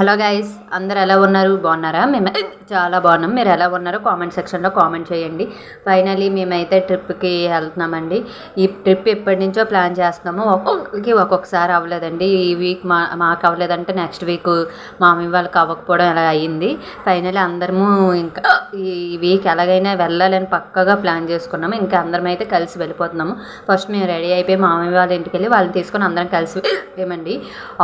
Hello guys అందరు ఎలా ఉన్నారు? బాగున్నారా? మేము చాలా బాగున్నాం. మీరు ఎలా ఉన్నారో? కామెంట్ సెక్షన్లో కామెంట్ చేయండి. ఫైనలీ మేమైతే ట్రిప్కి వెళ్తున్నామండి. ఈ ట్రిప్ ఎప్పటి నుంచో ప్లాన్ చేస్తున్నాము. ఒక్కొక్కరికి ఒక్కొక్కసారి అవ్వలేదండి. ఈ వీక్ మా మాకు అవ్వలేదంటే నెక్స్ట్ వీక్ మా మమ్మీ వాళ్ళకి అవ్వకపోవడం అలా అయ్యింది ఫైనలీ అందరము ఇంకా ఈ వీక్ ఎలాగైనా వెళ్ళాలని పక్కగా ప్లాన్ చేసుకున్నాము. ఇంకా అందరం అయితే కలిసి వెళ్ళిపోతున్నాము. ఫస్ట్ మేము రెడీ అయిపోయి మా మమ్మీ వాళ్ళ ఇంటికి వెళ్ళి వాళ్ళని తీసుకొని అందరం కలిసి వెళ్ళామండి.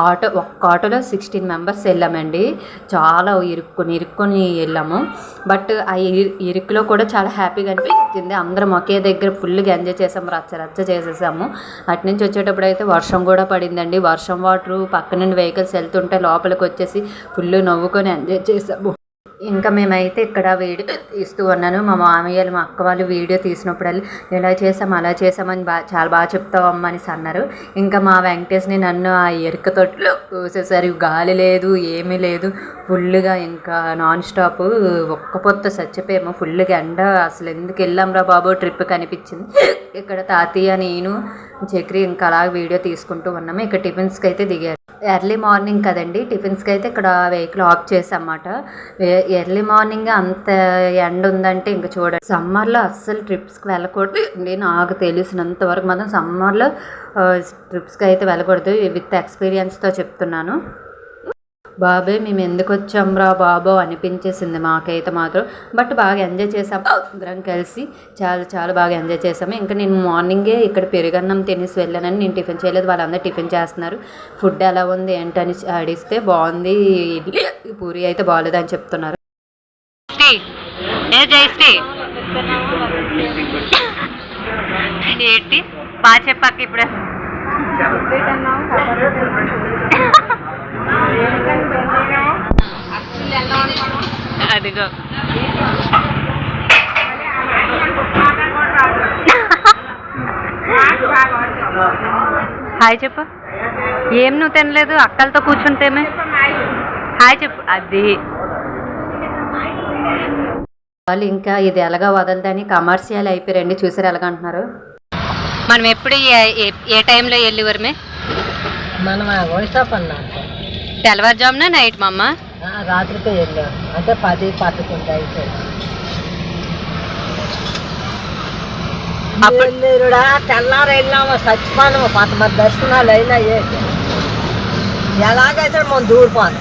ఆటో ఒక్క ఆటోలో సిక్స్టీన్ మెంబర్స్ వెళ్ళి. వెళ్ళామండి. చాలా ఇరుక్కొని ఇరుక్కొని వెళ్ళాము. బట్ ఆ ఇరు- ఇరుకులో కూడా చాలా హ్యాపీగా అనిపించింది. అందరం ఒకే దగ్గర ఫుల్గా ఎంజాయ్ చేసాము రచ్చ రచ్చ చేసేసాము. అటు నుంచి వచ్చేటప్పుడు అయితే వర్షం కూడా పడిందండి. వర్షం వాటర్ పక్క నుండి వెహికల్స్ వెళ్తుంటే లోపలికి వచ్చేసి ఫుల్ నవ్వుకొని ఎంజాయ్ చేసాము. ఇంకా మేమైతే ఇక్కడ వీడియో తీస్తూ ఉన్నాను. మా మామయ్యలు మా అక్క వాళ్ళు వీడియో తీసినప్పుడల్లా ఇలా చేసాం అలా చేసామని బా చాలా బాగా చెప్తావమ్మా అనేసి అన్నారు. ఇంకా మా వెంకటేష్ని నన్ను ఆ ఎరుక తొట్టులో చూసేసరి గాలి లేదు ఏమీ లేదు. ఫుల్గా ఇంకా నాన్ స్టాప్ ఒక్క పొత్త చచ్చిపోయాము. ఫుల్గా ఎండ అసలు ఎందుకు వెళ్ళాంరా బాబు? ట్రిప్ కనిపించింది. ఇక్కడ తాతయ్య నేను చక్రి ఇంకా అలా వీడియో తీసుకుంటూ ఉన్నాము. ఇక్కడ టిఫిన్స్కి అయితే దిగారు. ఎర్లీ మార్నింగ్ కదండి. టిఫిన్స్కి అయితే ఇక్కడ వెహికల్ ఆఫ్ చేసామాట ఎర్లీ మార్నింగ్ అంత ఎండ ఉందంటే ఇంకా చూడండి సమ్మర్లో అస్సలు ట్రిప్స్కి వెళ్ళకూడదు అండి నాకు తెలిసినంత వరకు మాత్రం సమ్మర్లో ట్రిప్స్కి అయితే వెళ్ళకూడదు. విత్ ఎక్స్పీరియన్స్తో చెప్తున్నాను. బాబే మేము ఎందుకు వచ్చాంరా బాబో అనిపించేసింది మాకైతే మాత్రం. బట్ బాగా ఎంజాయ్ చేసాం అందరం కలిసి చాలా చాలా బాగా ఎంజాయ్ చేసాము ఇంకా నేను మార్నింగే ఇక్కడ పెరుగన్నం తినేసి వెళ్ళానని నేను టిఫిన్ చేయలేదు. వాళ్ళందరూ టిఫిన్ చేస్తున్నారు. ఫుడ్ ఎలా ఉంది ఏంటని అడిగితే బాగుంది. ఇడ్లీ పూరి అయితే బాగాలేదని చెప్తున్నారు. ఏంటి? బాగా చెప్పాక ఇప్పుడు. అదిగో. హాయ్ చెప్పు. ఏం నువ్వు తినలేదు? అక్కలతో కూర్చుంటేమే. హాయ్ చెప్పు. అది. వాళ్ళు ఇంకా ఇది ఎలాగా వదలదని కమర్షియల్ అయిపోయారండి చూసారు ఎలాగ అంటున్నారు మనం ఎప్పుడు ఏ- టైంలో వెళ్ళేవారమే? మనం వైసాప్ అన్నాం. తెల్లవారుజామున నైట్ మా అమ్మ. రాత్రికే వెళ్ళాం. అంటే పది పదకొండు అయిపోయింది. అప్పుడు- తెల్లారు వెళ్ళాము చచ్చిపోయాము పంతమంది దర్శనాలు అయినాయి. ఎలాగైతే మనం దూరిపోను.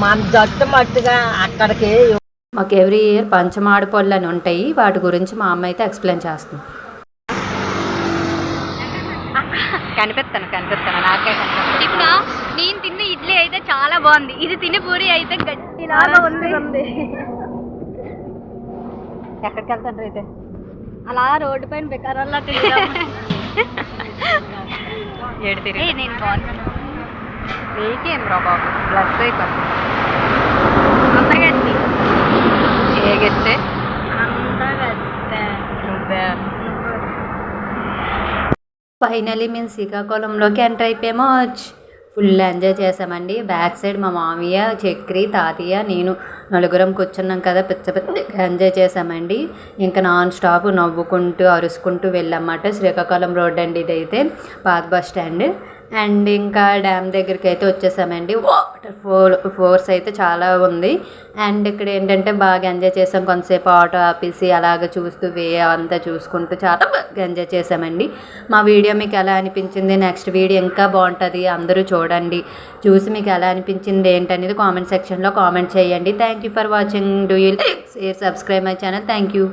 మన జట్టు మట్టుగా అక్కడికి మాకు ఎవ్రీ ఇయర్ పంచమాడి పళ్ళు అని ఉంటాయి. వాటి గురించి మా అమ్మ అయితే ఎక్స్ప్లెయిన్ చేస్తుంది. కనిపిస్తాను కనిపిస్తాను. నాకే ఇప్పుడు నేను తిన్న ఇడ్లీ అయితే చాలా బాగుంది. ఇది తినే పూరి అయితే గట్టిలాగా ఉంది. ఎక్కడికి వెళ్తాను అయితే? అలా రోడ్డు పైన బెకారల్లా తిరిగాం ఏడు ఏ తిరిగి నేను బాగున్నాను నీకేం రా బాబు? ప్లస్ అయిపోతుంది అందగట్టి ఏ గెచ్చే అందగత్తె ఫైనలీ మేము శ్రీకాకుళంలోకి ఎంటర్ అయిపోయామో. ఫుల్ ఎంజాయ్ చేసామండి బ్యాక్ సైడ్ మా మామయ్య చక్రి తాతయ్య నేను నలుగురం కూర్చున్నాం కదా పిచ్చ పిచ్చ ఎంజాయ్ చేసామండి ఇంకా నాన్ స్టాప్ నవ్వుకుంటూ అరుసుకుంటూ వెళ్ళామన్నమాట. శ్రీకాకుళం రోడ్ అండి ఇదైతే పాత బస్ స్టాండ్. అండ్ ఇంకా డ్యామ్ దగ్గరికి అయితే వచ్చేసామండి. వాటర్ ఫోర్ ఫోర్స్ అయితే చాలా ఉంది. అండ్ ఇక్కడ ఏంటంటే బాగా ఎంజాయ్ చేసాం. కొంతసేపు ఆటో ఆపేసి అలాగ చూస్తూ వే అంతా చూసుకుంటూ చాలా బాగా ఎంజాయ్ చేసామండి. మా వీడియో మీకు ఎలా అనిపించింది? నెక్స్ట్ వీడియో ఇంకా బాగుంటుంది. అందరూ చూడండి. చూసి మీకు ఎలా అనిపించింది ఏంటనేది కామెంట్ సెక్షన్లో కామెంట్ చేయండి. Thank you for watching do you like share subscribe my channel thank you